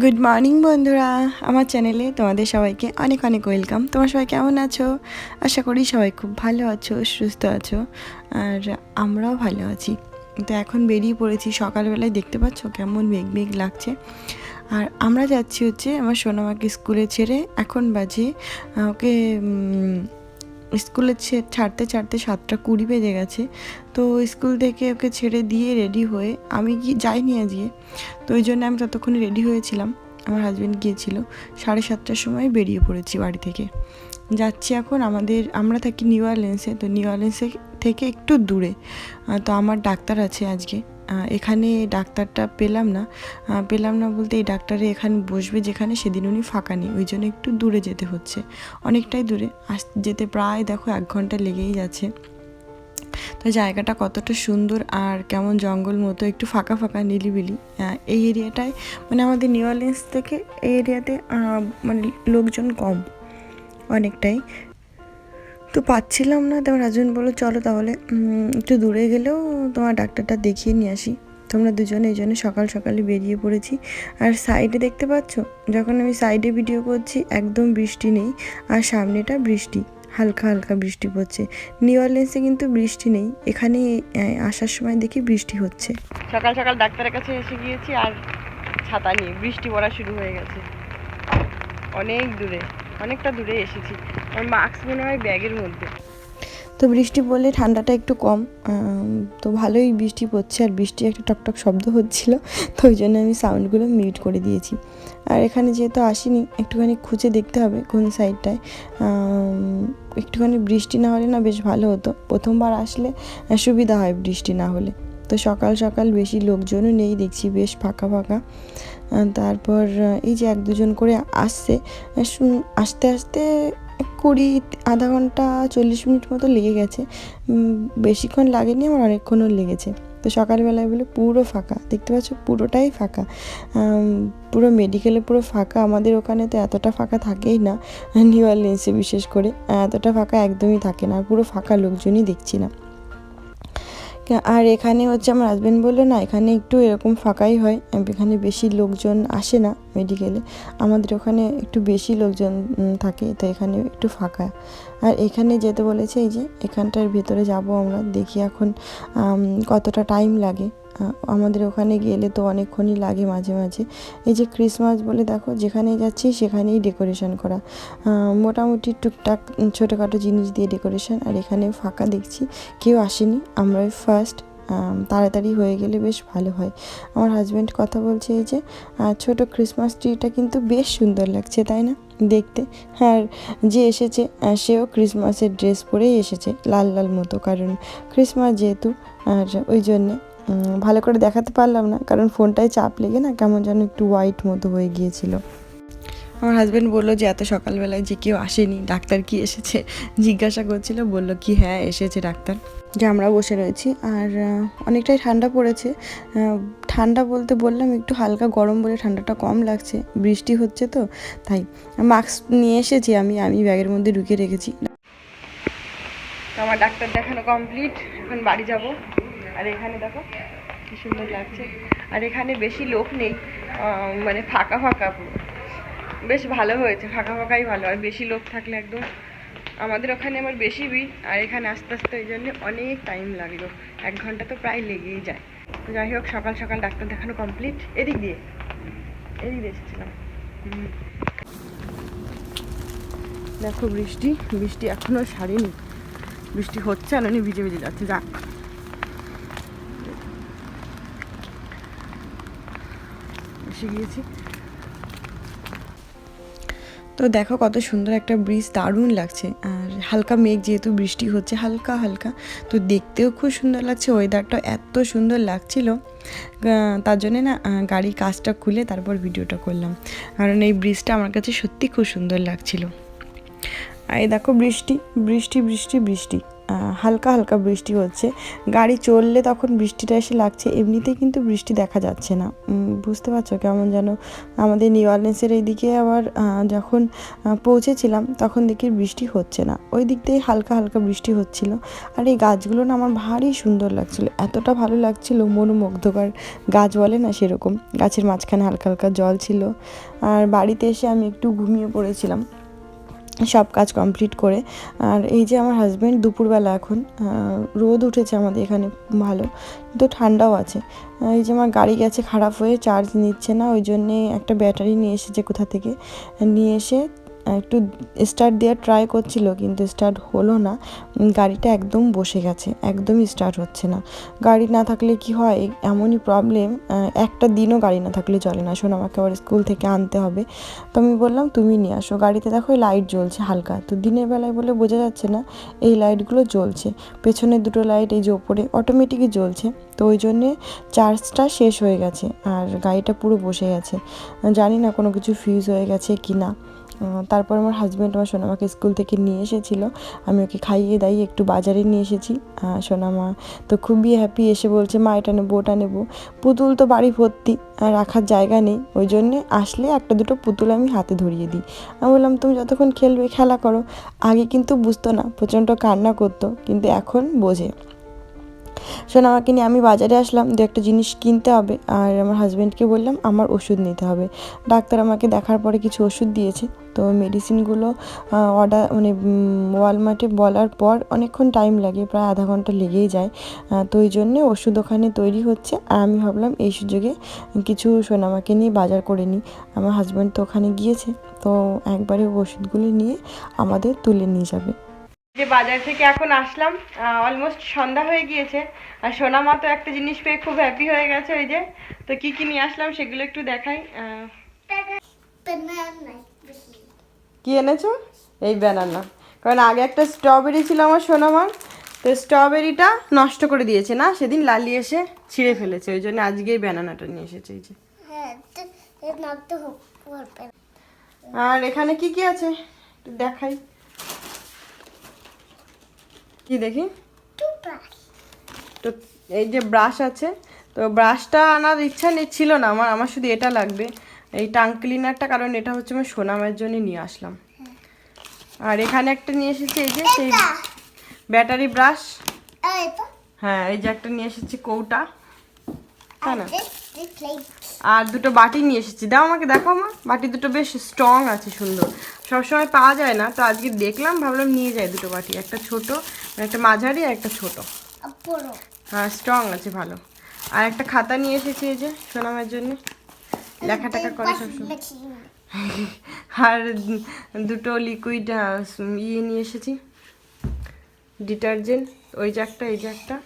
Good morning বন্ধুরা। আমার চ্যানেলে তোমাদের সবাইকে অনেক অনেক ওয়েলকাম তোমার সবাই কেমন আছো? আশা করি সবাই খুব ভালো আছো, সুস্থ আছো, আর আমরাও ভালো আছি। তো এখন বেরিয়ে পড়েছি। সকালবেলায় দেখতে পাচ্ছ কেমন মেঘ মেঘ লাগছে। আর আমরা যাচ্ছি হচ্ছে আমার সোনামাকে স্কুলে ছেড়ে। এখন বাজে ওকে স্কুলে ছাড়তে ছাড়তে সাতটা কুড়ি বেজে গেছে। তো স্কুল থেকে ওকে ছেড়ে দিয়ে রেডি হয়ে আমি কি যাইনি আজকে। তো ওই জন্য আমি ততক্ষণ রেডি হয়েছিলাম। আমার হাজব্যান্ড গিয়েছিল। সাড়ে সাতটার সময় বেরিয়ে পড়েছি বাড়ি থেকে। যাচ্ছি এখন আমাদের, আমরা থাকি নিউ অরলেন্সে। তো নিউ অরলেন্সে থেকে একটু দূরে। তো আমার ডাক্তার আছে আজকে। এখানে ডাক্তারটা পেলাম না। পেলাম না বলতে এই ডাক্তারে এখানে বসবে যেখানে সেদিন উনি ফাঁকা নেই, ওই জন্য একটু দূরে যেতে হচ্ছে। অনেকটাই দূরে। আস যেতে প্রায় দেখো এক ঘণ্টা লেগেই যাচ্ছে। তো জায়গাটা কতটা সুন্দর আর কেমন জঙ্গল মতো, একটু ফাঁকা ফাঁকা নিলিবিলি এই এরিয়াটায় মানে আমাদের নিউ অরলিন্স থেকে এই এরিয়াতে মানে লোকজন কম অনেকটাই। তো পাচ্ছিলাম না। তোমার হাজবেন্ড বলল, চলো তাহলে একটু দূরে গেলেও তোমার ডাক্তারটা দেখিয়ে নিয়ে আসি। তোমরা দুজনে এই জন্য সকাল সকালে বেরিয়ে পড়েছি। আর সাইডে দেখতে পাচ্ছ, যখন আমি সাইডে ভিডিও করছি, একদম বৃষ্টি নেই। আর সামনেটা বৃষ্টি, হালকা হালকা বৃষ্টি পড়ছে। নিউ অরলিন্সে কিন্তু বৃষ্টি নেই। এখানে আসার সময় দেখি বৃষ্টি হচ্ছে। সকাল সকাল ডাক্তারের কাছে এসে গিয়েছি আর ছাতা নিয়ে, বৃষ্টি পড়া শুরু হয়ে গেছে। অনেক দূরে, অনেকটা দূরে এসেছি। আমার মাস্ক মনে হয় ব্যাগের মধ্যে। তো বৃষ্টি পড়লে ঠান্ডাটা একটু কম তো ভালোই বৃষ্টি পড়ছে আর বৃষ্টি একটা টকটক শব্দ হচ্ছিল, তো ওই জন্য আমি সাউন্ডগুলো মিউট করে দিয়েছি। আর এখানে যেহেতু আসিনি, একটুখানি খুঁজে দেখতে হবে কোন সাইডটায় একটুখানি বৃষ্টি না হলে না বেশ ভালো হতো। প্রথমবার আসলে সুবিধা হয় বৃষ্টি না হলে। তো সকাল সকাল বেশি লোকজনও নেই, দেখছি বেশ ফাঁকা ফাঁকা। তারপর এই যে এক দুজন করে আসছে আসতে আসতে কুড়ি, আধা ঘণ্টা, চল্লিশ মিনিট মতো লেগে গেছে। বেশিক্ষণ লাগেনি আমার অনেকক্ষণও লেগেছে। তো সকালবেলায় বলে পুরো ফাঁকা। দেখতে পাচ্ছ পুরোটাই ফাঁকা। পুরো মেডিকেলে পুরো ফাঁকা। আমাদের ওখানে তো এতটা ফাঁকা থাকেই না নিউ অরলিন্সে বিশেষ করে। এতটা ফাঁকা একদমই থাকে না। পুরো ফাঁকা লোকজনই দেখছি না। আর এখানে হচ্ছে আমার হাজব্যান্ড বলল, না, এখানে একটু এরকম ফাঁকাই হয় এখানে বেশি লোকজন আসে না মেডিকেলে আমাদের ওখানে একটু বেশি লোকজন থাকে, তো এখানে একটু ফাঁকা। আর এখানে যেতে বলেছে, এই যে, এখানটার ভেতরে যাব আমরা, দেখি এখন কতটা টাইম লাগে। আমাদের ওখানে গেলে তো অনেকক্ষণই লাগে মাঝে মাঝে। এই যে ক্রিসমাস বলে দেখো যেখানে যাচ্ছি সেখানেই ডেকোরেশন করা। মোটামুটি টুকটাক ছোটোখাটো জিনিস দিয়ে ডেকোরেশন আর এখানে ফাঁকা দেখছি, কেউ আসেনি। আমরাই ফার্স্ট তাড়াতাড়ি হয়ে গেলে বেশ ভালো হয়। আমার হাজব্যান্ড কথা বলছে এই যে ছোট ক্রিসমাস ট্রিটা কিন্তু বেশ সুন্দর লাগছে, তাই না? দেখতে। আর যে এসেছে সেও ক্রিসমাসের ড্রেস পরেই এসেছে, লাল লাল মতো। কারণ ক্রিসমাস যেহেতু, আর ওই জন্যে ভালো করে দেখাতে পারলাম না কারণ ফোনটায় চাপ লেগে না কেমন যেন একটু হোয়াইট মতো হয়ে গিয়েছিল। আমার হাজব্যান্ড বলল যে এত সকালবেলায় যে কেউ আসেনি ডাক্তার কি এসেছে? জিজ্ঞাসা করছিল বলল কি হ্যাঁ এসেছে ডাক্তার। যে আমরা বসে রয়েছি। আর অনেকটাই ঠান্ডা পড়েছে। ঠান্ডা বলতে বললাম একটু হালকা গরম বলে ঠান্ডাটা কম লাগছে বৃষ্টি হচ্ছে তো তাই মাস্ক নিয়ে এসেছি আমি আমি ব্যাগের মধ্যে ঢুকিয়ে রেখেছি। আমার ডাক্তার দেখানো কমপ্লিট এখন বাড়ি যাব। আর এখানে দেখো কি সুন্দর লাগছে। আর এখানে বেশি লোক নেই মানে ফাঁকা ফাঁকা পুরো। বেশ ভালো হয়েছে, ফাঁকা ফাঁকাই ভালো। আর বেশি লোক থাকলে একদম আমাদের ওখানে আমার বেশি ভিড়। আর এখানে আস্তে আস্তে ওই জন্য অনেক টাইম লাগল। এক ঘণ্টা তো প্রায় লেগেই যায়। যাই হোক, সকাল সকাল ডাক্তার দেখানো কমপ্লিট এদিক দিয়ে এদিক দিয়ে এসেছিলাম। দেখো বৃষ্টি বৃষ্টি এখনও সারেনি। বৃষ্টি হচ্ছে আর উনি ভিজে ভিজে যাচ্ছে। যাক। এসে গিয়েছি। তো দেখো কত সুন্দর একটা ব্রিজ দারুণ লাগছে। আর হালকা মেঘ যেহেতু বৃষ্টি হচ্ছে, হালকা হালকা। তো দেখতেও খুব সুন্দর লাগছে ওয়েদারটা এত সুন্দর লাগছিল। তার জন্যে না গাড়ির কাজটা খুলে তারপর ভিডিওটা করলাম। কারণ এই ব্রিজটা আমার কাছে সত্যি খুব সুন্দর লাগছিল। আর এই দেখো বৃষ্টি বৃষ্টি বৃষ্টি বৃষ্টি। হালকা হালকা বৃষ্টি হচ্ছে। গাড়ি চললে তখন বৃষ্টিটা এসে লাগছে, এমনিতেই কিন্তু বৃষ্টি দেখা যাচ্ছে না। বুঝতে পারছ কেমন যেন আমাদের নিউ অর্লিন্সের এইদিকে আবার যখন পৌঁছেছিলাম তখন দেখি বৃষ্টি হচ্ছে না। ওই দিক দিয়ে হালকা হালকা বৃষ্টি হচ্ছিল। আর এই গাছগুলো না আমার ভারী সুন্দর লাগছিল। এতটা ভালো লাগছিল মনোমুগ্ধকর। গাছ বলে না সেরকম। গাছের মাঝখানে হালকা হালকা জল ছিল। আর বাড়িতে এসে আমি একটু ঘুমিয়ে পড়েছিলাম। সব কাজ কমপ্লিট করে। আর এই যে আমার হাজব্যান্ড দুপুরবেলা এখন রোদ উঠেছে আমাদের এখানে ভালো, কিন্তু ঠান্ডাও আছে। এই যে আমার গাড়ি গেছে খারাপ হয়ে চার্জ নিচ্ছে না, ওই জন্যে একটা ব্যাটারি নিয়ে এসেছে কোথা থেকে, নিয়ে এসে একটু স্টার্ট দেওয়ার ট্রাই করছিল, কিন্তু স্টার্ট হলো না। গাড়িটা একদম বসে গেছে, একদমই স্টার্ট হচ্ছে না। গাড়ি না থাকলে কি হয়? এমনই প্রবলেম একটা দিনও গাড়ি না থাকলে চলে না। শোন, আমাকে আবার স্কুল থেকে আনতে হবে। তো আমি বললাম, তুমি নিয়ে আসো। গাড়িতে দেখো লাইট জ্বলছে হালকা। তো দিনের বেলায় বলে বোঝা যাচ্ছে না, এই লাইটগুলো জ্বলছে। পেছনে দুটো লাইট এই যে ওপরে অটোমেটিকই জ্বলছে। তো ওই জন্যে চার্জটা শেষ হয়ে গেছে, আর গাড়িটা পুরো বসে গেছে। জানি না কোনো কিছু ফিউজ হয়ে গেছে কি না তারপর আমার হাজব্যান্ড আমার সোনামাকে স্কুল থেকে নিয়ে এসেছিল। আমি ওকে খাইয়ে দাইয়ে একটু বাজারে নিয়ে এসেছি। সোনামা তো খুবই হ্যাপি এসে বলছে, মা, এটা নেব, ওটা নেব। পুতুল তো বাড়ি ভর্তি রাখার জায়গা নেই। ওই জন্যে আসলে একটা দুটো পুতুল আমি হাতে ধরিয়ে দিই। আমি বললাম, তুমি যতক্ষণ খেলবে, খেলা করো। আগে কিন্তু বুঝতো না, প্রচণ্ড কান্না করতো, কিন্তু এখন বোঝে। শোন আমাকে নিয়ে আমি বাজারে আসলাম, দু একটা জিনিস কিনতে হবে। আর আমার হাজব্যান্ডকে বললাম, আমার ওষুধ নিতে হবে। ডাক্তার আমাকে দেখার পরে কিছু ওষুধ দিয়েছে। তো মেডিসিনগুলো অর্ডার মানে ওয়ালমার্টে বলার পর অনেকক্ষণ টাইম লাগে, প্রায় আধা ঘণ্টা লেগেই যায়। তো ওই জন্যে ওষুধ ওখানে তৈরি হচ্ছে। আর আমি ভাবলাম, এই সুযোগে কিছু সোনামাকে নিয়ে বাজার করে নিই। আমার হাজব্যান্ড তো ওখানে গিয়েছে, তো একবারে ওষুধগুলো নিয়ে আমাদের তুলে নিয়ে যাবে। যে বাজার থেকে এখন আসলাম অলমোস্ট সন্ধ্যা হয়ে গিয়েছে। আর সোনা মা তো একটা জিনিস পেয়ে খুব হ্যাপি হয়ে গেছে ওই যে। তো কি কি নিয়ে আসলাম সেগুলো একটু দেখাই কি এনেছো? এই ব্যানানা কারণ আগে একটা স্ট্রবেরি ছিল আমার সোনামার তো স্ট্রবেরিটা নষ্ট করে দিয়েছে না? সেদিন লালি এসে ছিঁড়ে ফেলেছে ওই জন্য আজকে এই ব্যানানাটা নিয়ে এসেছে এই যে। হ্যাঁ আর এখানে কি কি আছে? একটু দেখাই। কি দেখি? তো এই যে ব্রাশ আছে তো ব্রাশটা আনার ইচ্ছা নেই ছিল না আমার আমার শুধু এটা লাগবে। এই টাং ক্লিনারটা কারণ এটা হচ্ছে আমি সোনামের জন্য নিয়ে আসলাম। আর এখানে একটা নিয়ে এসেছি এই যে সেই ব্যাটারি ব্রাশ হ্যাঁ এই যে একটা নিয়ে এসেছি কৌটা। তাই না? আর দুটো বাটি নিয়ে এসেছি। দাও আমাকে দেখো মা। বাটি দুটো বেশ স্ট্রং আছে সুন্দর। সবসময় পাওয়া যায় না তো আজকে দেখলাম ভাবলাম নিয়ে যাই দুটো বাটি। একটা ছোট একটা মাঝারি আর একটা ছোট। হ্যাঁ স্ট্রং আছে ভালো। আর একটা খাতা নিয়ে এসেছি এই যে সোনামের জন্য। লেখা টাকা করে সবসময়। আর দুটো লিকুইড ইয়ে নিয়ে এসেছি। ডিটারজেন্ট ওই যে একটা এই যে একটা।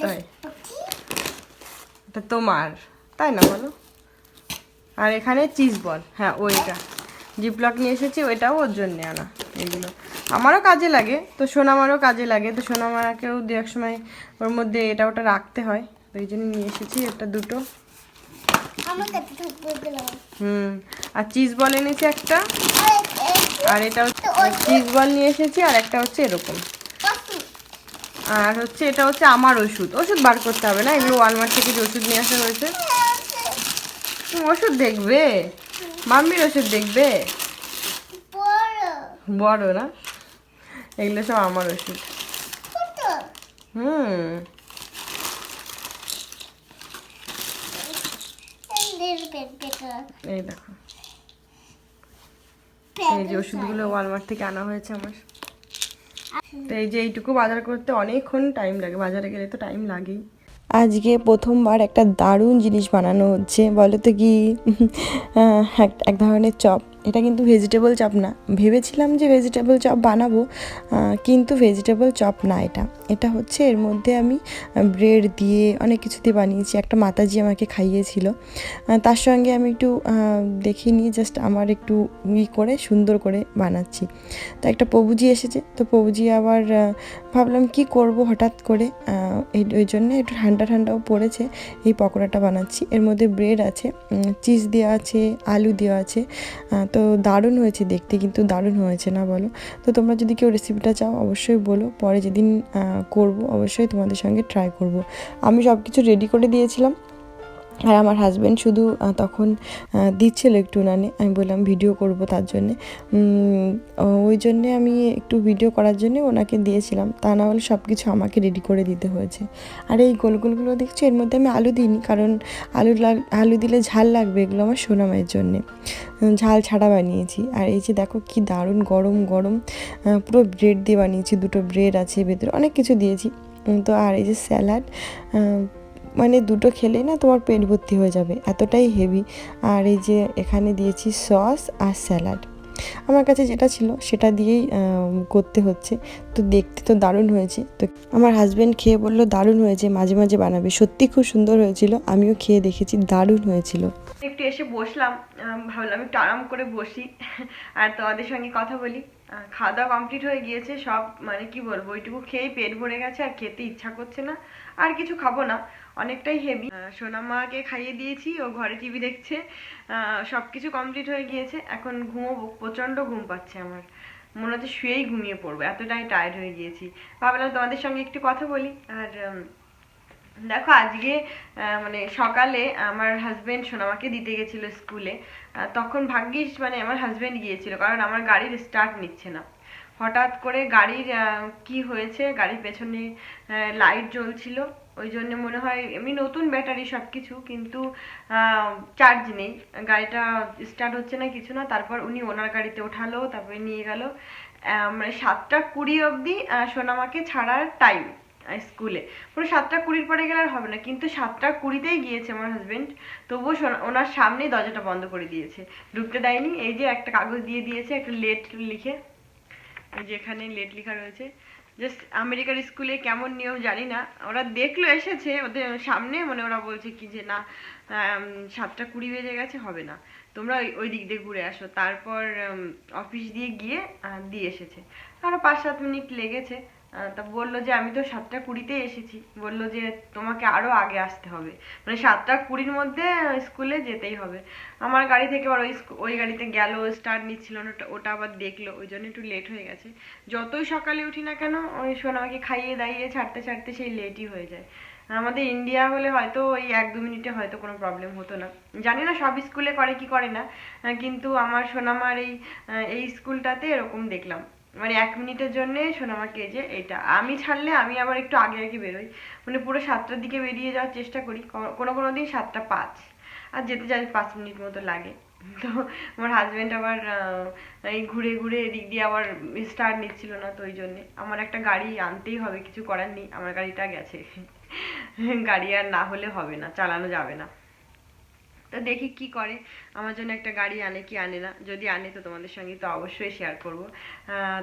তাই? এটা তোমার। তাই না বলো? আর এখানে চিজ বল হ্যাঁ ওইটা জিপলক নিয়ে এসেছি ওইটাও ওর জন্য আনা এগুলো। আমারও কাজে লাগে তো সোনামারও কাজে লাগে। তো সোনামারাকেও দু এক সময় ওর মধ্যে এটা ওটা রাখতে হয় তো এই জন্য নিয়ে এসেছি একটা দুটো। হুম আর চিজ বল এনেছি একটা। আর এটা হচ্ছে চিজ বল নিয়ে এসেছি আর একটা হচ্ছে এরকম। আর হচ্ছে এটা হচ্ছে আমার ওষুধ। ওষুধ বার করতে হবে না, এগুলো ওয়ালমার্ট থেকে যে ওষুধ নিয়ে আসা হয়েছে। ওষুধ দেখবে? মাম্মির ওষুধ দেখবে? বড়। না? এগুলো সব আমার ওষুধ। হুম। এই দেখো। এই যে ওষুধগুলো ওয়ালমার্ট থেকে আনা হয়েছে আমার। তো এই যে এইটুকু বাজার করতে অনেকক্ষণ টাইম লাগে, বাজারে গেলে তো টাইম লাগেই। আজকে প্রথমবার একটা দারুণ জিনিস বানানো হচ্ছে, বলো তো কি? এক ধরনের চপ। এটা কিন্তু ভেজিটেবল চপ না। ভেবেছিলাম যে ভেজিটেবল চপ বানাবো কিন্তু ভেজিটেবল চপ না এটা। এটা হচ্ছে এর মধ্যে আমি ব্রেড দিয়ে অনেক কিছু দিয়ে বানিয়েছি। একটা মাতাজি আমাকে খাইয়েছিল। তার সঙ্গে আমি একটু দেখে নিয়ে জাস্ট আমার একটু ই করে, সুন্দর করে বানাচ্ছি। তো একটা প্রভুজি এসেছে। তো প্রভুজি আবার ভাবলাম কি করব হঠাৎ করে। ওই জন্য একটু ঠান্ডা ঠান্ডাও পড়েছে। এই পকোড়াটা বানাচ্ছি। এর মধ্যে ব্রেড আছে চিজ দেওয়া আছে, আলু দেওয়া আছে। তো দারুণ হয়েছে দেখতে, কিন্তু দারুণ হয়েছে না বলো? তো তোমরা যদি কেউ রেসিপিটা চাও, অবশ্যই বলো। পরে যেদিন করব, অবশ্যই তোমাদের সঙ্গে ট্রাই করব। আমি সব কিছু রেডি করে দিয়েছিলাম। আর আমার হাজব্যান্ড শুধু তখন দিচ্ছিল একটু উনানে আমি বললাম ভিডিও করব তার জন্যে। ওই জন্যে আমি একটু ভিডিও করার জন্য ওনাকে দিয়েছিলাম। তা না হলে সব কিছু আমাকে রেডি করে দিতে হয়েছে। আর এই গোলগোলগুলো দেখছি, এর মধ্যে আমি আলু দিইনি, কারণ আলু আলু দিলে ঝাল লাগবে এগুলো আমার সোনামায়ের জন্যে। ঝাল ছাড়া বানিয়েছি। আর এই যে দেখো কি দারুণ গরম গরম পুরো ব্রেড দিয়ে বানিয়েছি। দুটো ব্রেড আছে ভেতরে, অনেক কিছু দিয়েছি। তো আর এই যে স্যালাড মানে দুটো খেলে না তোমার পেট ভর্তি হয়ে যাবে, এতটাই হেভি আর এই যে এখানে দিয়েছি সস আর স্যালাড আমার কাছে যেটা ছিল সেটা দিয়েই করতে হচ্ছে। তো দেখতে তো দারুণ হয়েছে। তো আমার হাজব্যান্ড খেয়ে বলল, দারুণ হয়েছে, মাঝে মাঝে বানাবে। সত্যি খুব সুন্দর হয়েছিল। আমিও খেয়ে দেখেছি, দারুণ হয়েছিল। একটু এসে বসলাম ভাবলাম একটু আরাম করে বসি। আর তোমাদের সঙ্গে কথা বলি। খাওয়া দাওয়া কমপ্লিট হয়ে গিয়েছে, সব মানে কি বলব, ওইটুকু খেয়েই পেট ভরে গেছে, আর খেতে ইচ্ছা করছে না। আর কিছু খাব না। অনেকটাই হেভি সোনামাকে খাইয়ে দিয়েছি, ও ঘরে টিভি দেখছে সব কিছু কমপ্লিট হয়ে গিয়েছে। এখন ঘুমোবো, প্রচণ্ড ঘুম পাচ্ছে আমার। মনে হচ্ছে শুয়েই ঘুমিয়ে পড়ব, এতটাই টায়ার্ড হয়ে গিয়েছি। ভাবলাম তোমাদের সঙ্গে একটু কথা বলি। আর দেখো আজকে মানে সকালে আমার হাজবেন্ড সোনামাকে দিতে গেছিল স্কুলে তখন ভাগ্যিস মানে আমার হাজবেন্ড গিয়েছিল, কারণ আমার গাড়ির স্টার্ট নিচ্ছে না। হঠাৎ করে গাড়ির কি হয়েছে, গাড়ির পেছনে লাইট জ্বলছিল। ওই জন্য মনে হয় এমনি নতুন ব্যাটারি সব কিছু কিন্তু চার্জ নেই। গাড়িটা স্টার্ট হচ্ছে না কিছু না, তারপর উনি ওনার গাড়িতে ওঠালো, তারপরে নিয়ে গেল। মানে সাতটা কুড়ি অবধি সোনামাকে ছাড়ার টাইম স্কুলে পুরো সাতটা কুড়ির পরে গেলে আর হবে না, কিন্তু সাতটা কুড়িতেই গিয়েছে আমার হাজবেন্ড তবুও ওনার সামনেই দরজাটা বন্ধ করে দিয়েছে। ঢুকতে দেয়নি, এই যে একটা কাগজ দিয়ে দিয়েছে, একটা লেট লিখে। এই যে এখানে লেট লেখা রয়েছে। জাস্ট আমেরিকার স্কুলে কেমন নিয়ম জানি না। ওরা দেখল, এসেছে। ওদের সামনে মানে ওরা বলছে কি যে, না সাতটা কুড়ি বেজে গেছে, হবে না। তোমরা ওই- দিক দিয়ে ঘুরে আসো। তারপর অফিস দিয়ে গিয়ে দিয়ে এসেছে। আরও পাঁচ সাত মিনিট লেগেছে। তা বলল যে, আমি তো সাতটা কুড়িতে এসেছি। বলল যে, তোমাকে আরও আগে আসতে হবে। মানে সাতটা কুড়ির মধ্যে স্কুলে যেতেই হবে। আমার গাড়ি থেকে আবার ওই ওই গাড়িতে গেল স্টার্ট নিচ্ছিল না, ওটা- আবার দেখল, ওই জন্য একটু লেট হয়ে গেছে। যতই সকালে উঠি না কেন, ওই সোনামাকে খাইয়ে দাইয়ে ছাড়তে ছাড়তে সেই লেটই হয়ে যায়। আমাদের ইন্ডিয়া হলে হয়তো ওই এক দু মিনিটে হয়তো কোনো প্রবলেম হতো না। জানি না সব স্কুলে করে কি করে না, কিন্তু আমার সোনামার এই এই স্কুলটাতে এরকম দেখলাম। মানে এক মিনিটের জন্য সোনামাকে যে এটা। আমি ছাড়লে আমি আবার একটু আগে আগে বেরোই। মানে পুরো সাতটার দিকে বেরিয়ে যাওয়ার চেষ্টা করি। কোনো কোনো দিন সাতটা পাঁচ। আর যেতে যাই পাঁচ মিনিট মতো লাগে। তো আমার হাজবেন্ড আবার এই ঘুরে ঘুরে এদিক দিয়ে আবার স্টার্ট নিচ্ছিল না তো ওই জন্যে। আমার একটা গাড়ি আনতেই হবে, কিছু করার নেই। আমার গাড়িটা গেছে। গাড়ি আর না হলে হবে না, চালানো যাবে না। তো দেখি কি করে। আমার জন্য একটা গাড়ি আনে কি আনে না। যদি আনে তো তোমাদের সঙ্গে তো অবশ্যই শেয়ার করব।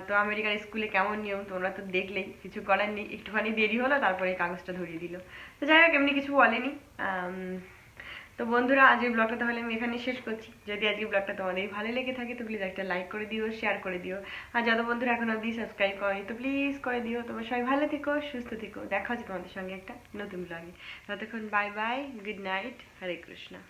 তো আমেরিকার স্কুলে কেমন নিয়ম? তোমরা তো দেখলেই। কিছু করার নেই। একটুখানি দেরি হলো, তারপরে কাগজটা ধরিয়ে দিল। তো যাই হোক, এমনি কিছু বলেনি। তো বন্ধুরা আজকের ব্লগটা তাহলে আমি এখানে শেষ করছি। যদি আজকের ব্লগটা তোমাদের ভালো লেগে থাকে, তো প্লিজ একটা লাইক করে দিও শেয়ার করে দিও। আর যত বন্ধুরা এখন অবধি সাবস্ক্রাইব করেনি, তো প্লিজ করে দিও। তোমরা সবাই ভালো থেকো, সুস্থ থেকো। দেখা হচ্ছে তোমাদের সঙ্গে একটা নতুন ব্লগে ততক্ষণ bye bye good night Hare Krishna.